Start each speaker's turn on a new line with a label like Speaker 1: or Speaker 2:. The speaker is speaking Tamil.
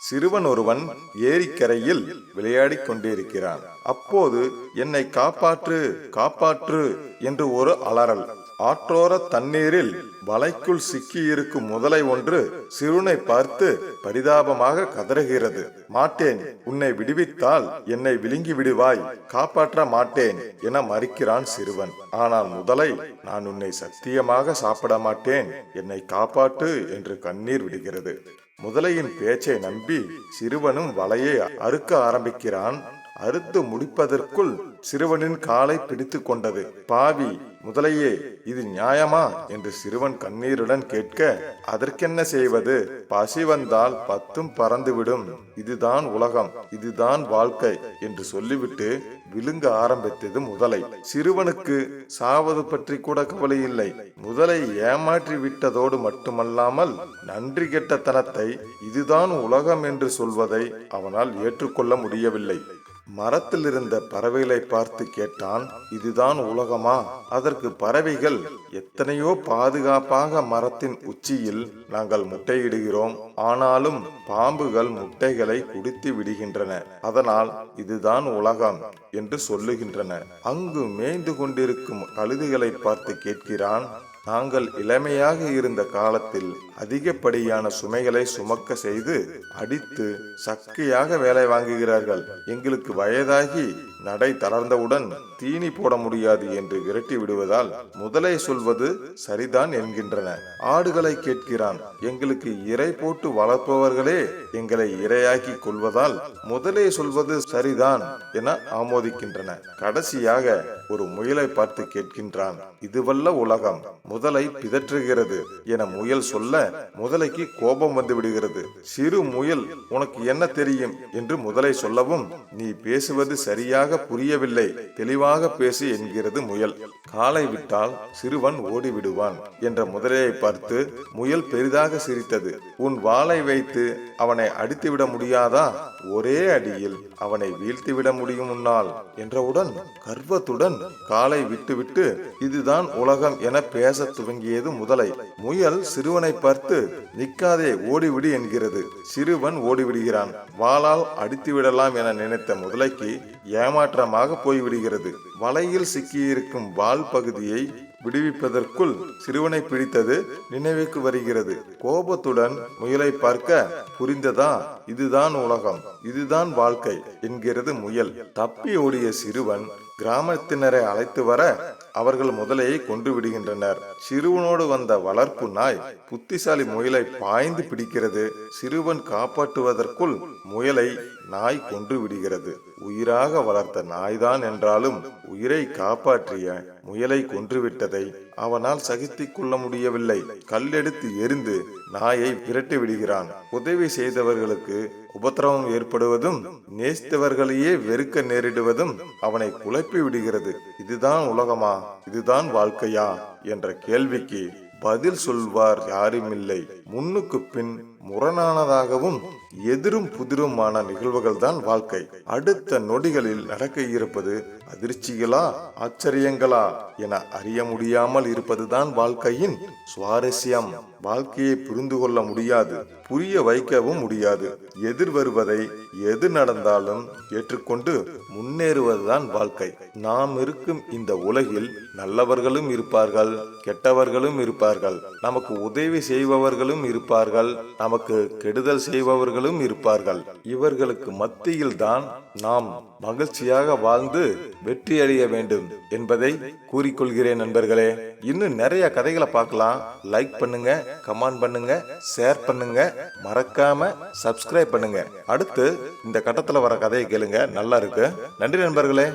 Speaker 1: சிறுவன் ஒருவன் ஏரிக்கரையில் விளையாடிக் கொண்டிருக்கிறான். அப்போது என்னை காப்பாற்று காப்பாற்று என்று ஒரு அலறல். ஆற்றோர தண்ணீரில் வலைக்குள் சிக்கியிருக்கும் முதலை ஒன்று சிறுனை பார்த்து பரிதாபமாக கதறுகிறது. மாட்டேன் உன்னை விடுவித்தால் என்னை விழுங்கி விடுவாய் காப்பாற்ற மாட்டேன் என மறுக்கிறான் சிறுவன். ஆனால் முதலை நான் உன்னை சத்தியமாக சாப்பிட மாட்டேன் என்னை காப்பாற்று என்று கண்ணீர் விடுகிறது. முதலையின் பேச்சை நம்பி சிறுவனும் வலையை அறுக்க ஆரம்பிக்கிறான். அறுத்து முடிப்பதற்குள் சிறுவனின் காலை பிடித்து கொண்டது. பாவி முதலையே இது நியாயமா? என்று சிறுவன் கண்ணீருடன் கேட்க அதற்கென்ன செய்வது? பசி வந்தால் பத்தும் பறந்துவிடும். இதுதான் உலகம் இதுதான் வாழ்க்கை என்று சொல்லிவிட்டு விழுங்க ஆரம்பித்தது முதலை. சிறுவனுக்கு சாவது பற்றி கூட கவலை இல்லை. முதலை ஏமாற்றி விட்டதோடு மட்டுமல்லாமல் நன்றி கெட்ட தனத்தை இதுதான் உலகம் என்று சொல்வதை அவனால் ஏற்றுக்கொள்ள முடியவில்லை. மரத்தில் இருந்த பறவைகளை பார்த்து கேட்டான் இதுதான் உலகமா? அதற்கு பறவைகள் எத்தனையோ பாதுகாப்பாக மரத்தின் உச்சியில் நாங்கள் முட்டையிடுகிறோம். ஆனாலும் பாம்புகள் முட்டைகளை குடித்து விடுகின்றன. அதனால் இதுதான் உலகம் என்று சொல்லுகின்றன. அங்கு மேய்ந்து கொண்டிருக்கும் கழுதுகளை பார்த்து கேட்கிறான் நாங்கள் இளமையாக இருந்த காலத்தில் அதிகப்படியான சுமைகளை சுமக்க செய்து அடித்து சக்கையாக வேலை வாங்குகிறார்கள். எங்களுக்கு வயதாகி நடை தளர்ந்தவுடன் தீனி போட முடியாது என்று விரட்டி விடுவதால் முதலை சொல்வது சரிதான் என்கின்றன. ஆடுகளை கேட்கிறான் எங்களுக்கு இறை போட்டு வளர்ப்பவர்களே எங்களை இரையாக்கி கொள்வதால் முதலே சொல்வது சரிதான் என ஆமோதிக்கின்றன. கடைசியாக ஒரு முயலை பார்த்து கேட்கின்றான் இதுவல்ல உலகம் முதலை பிதற்றுகிறது என முயல் சொல்ல முதலைக்கு கோபம் வந்து விடுகிறது. சிறு முயல் உனக்கு என்ன தெரியும்? என்று முதலை சொல்லவும் நீ பேசுவது சரியாக புரியவில்லை. தெளிவாக பேசு என்கிறது முயல். காலை விட்டால் சிறுவன் ஓடிவிடுவான் என்ற முதலையை பார்த்து முயல் பெரிதாக சிரித்தது. உன் வாளை வைத்து அவனை அடித்துவிட முடியாதா? ஒரே அடியில் அவனை வீழ்த்திவிட முடியும் உன்னால் என்றவுடன் கர்வத்துடன் காலை விட்டுவிட்டு இதுதான் உலகம் என பேச துவங்கியது முதலை. முயல் சிறுவனை பார்த்து நிக்காதே ஓடிவிடு என்கிறது. சிறுவன் ஓடிவிடுகிறான். வாளால் அடித்து விடலாம் என நினைத்த முதலைக்கு ஏமாற்றமாக போய்விடுகிறது. வலையில் சிக்கியிருக்கும் வால் பகுதியை விடுவிப்பதற்குள் சிறுவனை பிடித்தது நினைவுக்கு வருகிறது. கோபத்துடன் முயலை பார்க்க புரிந்ததா? இதுதான் உலகம். இதுதான் வாழ்க்கை என்கிறது முயல். தப்பி ஓடிய சிறுவன் கிராமத்தினரை அழைத்து வர அவர்கள் முதலையை கொன்று விடுகின்றனர். சிறுவனோடு வந்த வளர்ப்பு நாய் புத்திசாலி முயலை பாய்ந்து பிடிக்கிறது. சிறுவன் காப்பாற்றுவதற்குள் முயலை நாய் கொன்று விடுகிறது. உயிராக வளர்த்த நாய்தான் என்றாலும் உயிரை காப்பாற்றிய முயலை கொன்றுவிட்டதை அவனால் சகித்துக் கொள்ள முடியவில்லை. கல்லெடுத்து எரிந்து நாயை விரட்டி விடுகிறான். உதவி செய்தவர்களுக்கு உபத்திரவம் ஏற்படுவதும் நேசித்தவர்களையே வெறுக்க நேரிடுவதும் அவனை குழப்பி விடுகிறது. இதுதான் உலகமா? இதுதான் வாழ்க்கையா? என்ற கேள்விக்கு பதில் சொல்வார் யாருமில்லை. முன்னுக்கு பின் முரணானதாகவும் எதிரும் புதிருமான நிகழ்வுகள் தான் வாழ்க்கை. அடுத்த நொடிகளில் நடக்க இருப்பது அதிர்ச்சிகளா ஆச்சரியங்களா என அறிய முடியாமல் இருப்பதுதான் வாழ்க்கையின் சுவாரஸ்யம். வாழ்க்கையை புரிந்து கொள்ள முடியாது புரிய வைக்கவும் முடியாது. எதிர் வருவதை எது நடந்தாலும் ஏற்றுக்கொண்டு முன்னேறுவதுதான் வாழ்க்கை. நாம் இருக்கும் இந்த உலகில் நல்லவர்களும் இருப்பார்கள் கெட்டவர்களும் இருப்பார்கள். நமக்கு உதவி செய்பவர்களும் இருப்பார்கள். நமக்கு கெடுதல் செய்பவர்களும் இருப்பார்கள். இவர்களுக்கு மத்தியில் தான் நாம் மகிழ்ச்சியாக வாழ்ந்து வெற்றி அடைய வேண்டும் என்பதை கூறிக்கொள்கிறேன் நண்பர்களே. இன்னும் நிறைய கதைகளை பார்க்கலாம். லைக் பண்ணுங்க கமெண்ட் பண்ணுங்க ஷேர் பண்ணுங்க. மறக்காம சப்ஸ்கிரைப் பண்ணுங்க. அடுத்து இந்த கட்டத்துல வர கதையை கேளுங்க. நல்லா இருக்கு. நன்றி நண்பர்களே.